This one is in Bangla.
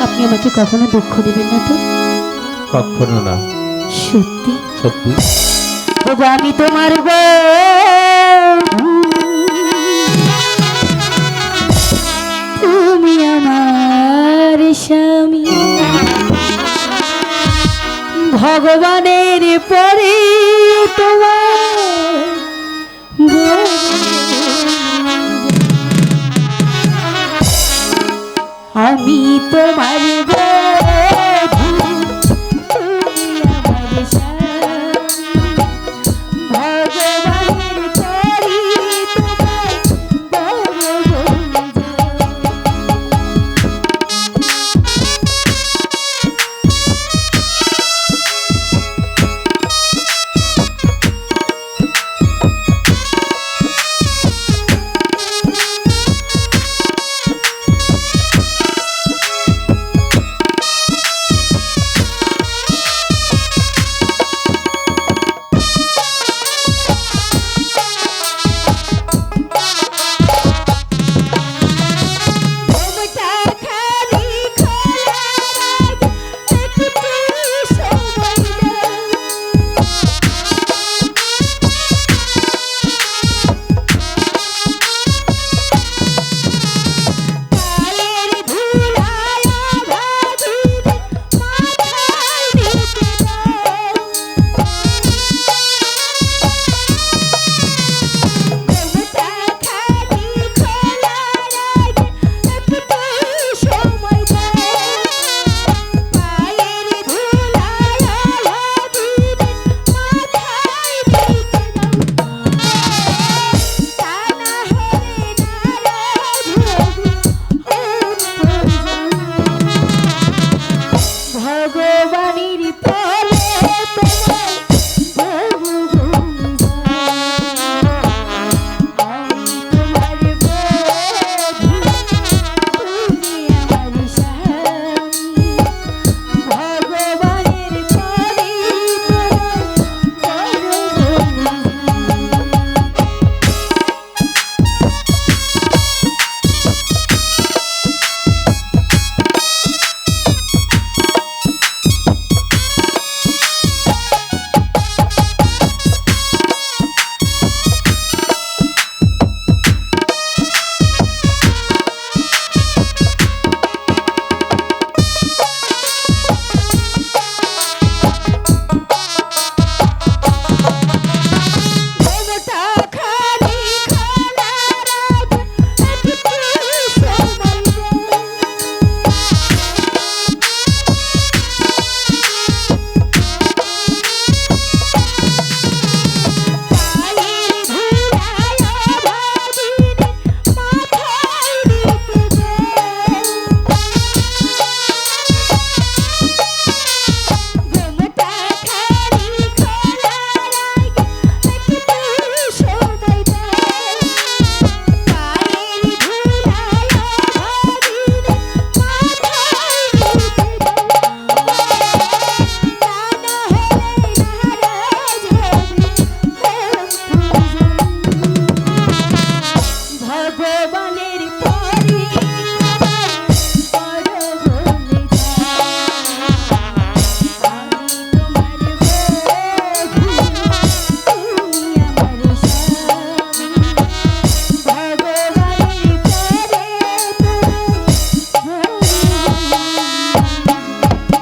আপনি আমাকে কখনো দুঃখ দেবেন না তো? কখনো না। সত্যি? সত্যি। আমি তোমার গো তুমি আমার স্বামী। ভগবানের পরে তোমার তোমার